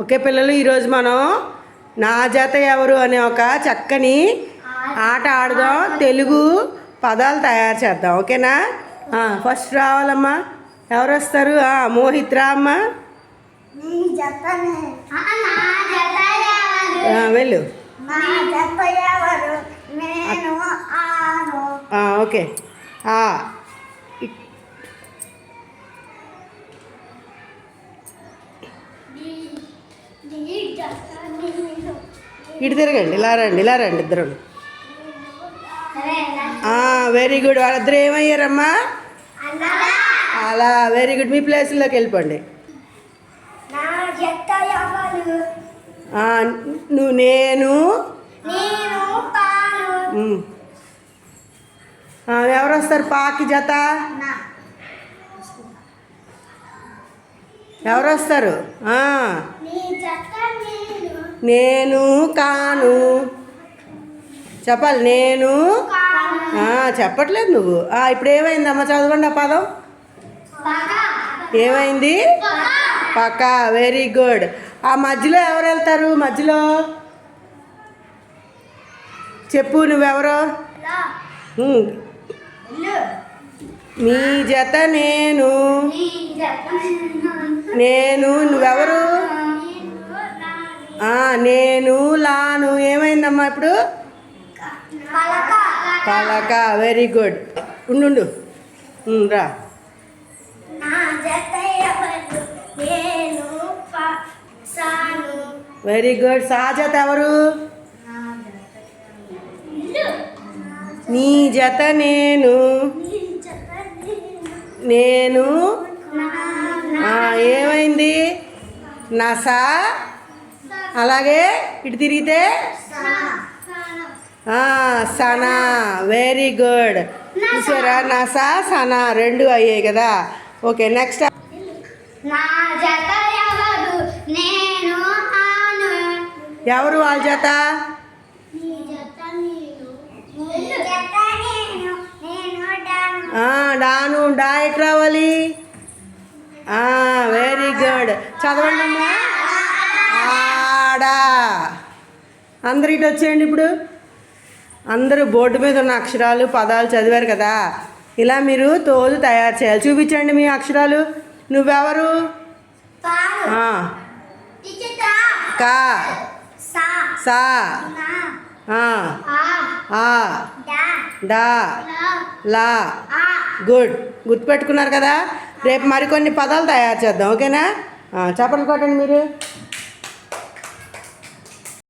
Okay పిల్లలు ఈరోజు మనం నా జత ఎవరు అనే ఒక చక్కని ఆట ఆడదాం. తెలుగు పదాలు తయారు చేద్దాం. ఓకేనా? ఫస్ట్ రావాలమ్మా. ఎవరు వస్తారు మోహిత్ రా అమ్మా. వెళ్ళు. ఓకే. ఇటు తిరగండి ఇలా రండి ఇలా రండి ఇద్దరు. వెరీ గుడ్ వాళ్ళిద్దరు ఏమయ్యారమ్మా? అలా వెరీ గుడ్ మీ ప్లేస్లోకి వెళ్ళిపోండి. నువ్వు నేను ఎవరు వస్తారు? పాకి జత? ఎవరు వస్తారు? నేను కాను. చెప్పాలి నేను? చెప్పట్లేదు నువ్వు. ఇప్పుడు ఏమైందమ్మా చదవండి ఆ పదం? ఏమైంది? పక్క వెరీ గుడ్ ఆ మధ్యలో ఎవరు వెళ్తారు? మధ్యలో? చెప్పు నువ్వెవరో? నీ జత నేను. నేను నువ్వెవరు? నేను లాను ఏమైందమ్మా ఇప్పుడు? పలక వెరీ గుడ్. ఉండు రా. Very good. సాజత ఎవరు? నీ జత నేను. నేను. నేను. నా ఏమైంది? నసా అలాగే ఇటు తిరిగితే? సనా. వెరీ గుడ్ చూసారా? నసా. సనా రెండు అయ్యాయి కదా. ఓకే నెక్స్ట్ నా ఎవరు? వాళ్ళ జత? నీ నీ డాను. డా ఎటు రావాలి వెరీ గుడ్ చదవండి అమ్మా ఆడా అందరు ఇటు వచ్చేయండి ఇప్పుడు. అందరూ బోర్డు మీద ఉన్న అక్షరాలు పదాలు చదివారు కదా. ఇలా మీరు తోదు తయారు చేయాలి. చూపించండి మీ అక్షరాలు. నువ్వెవరు? కా. సా. ఆ, డా. లా. గుడ్. గుర్తుపెట్టుకున్నారు కదా? రేపు మరికొన్ని పదాలు తయారు చేద్దాం. ఓకేనా? ఆ, చప్పట్లు కొట్టండి మీరు.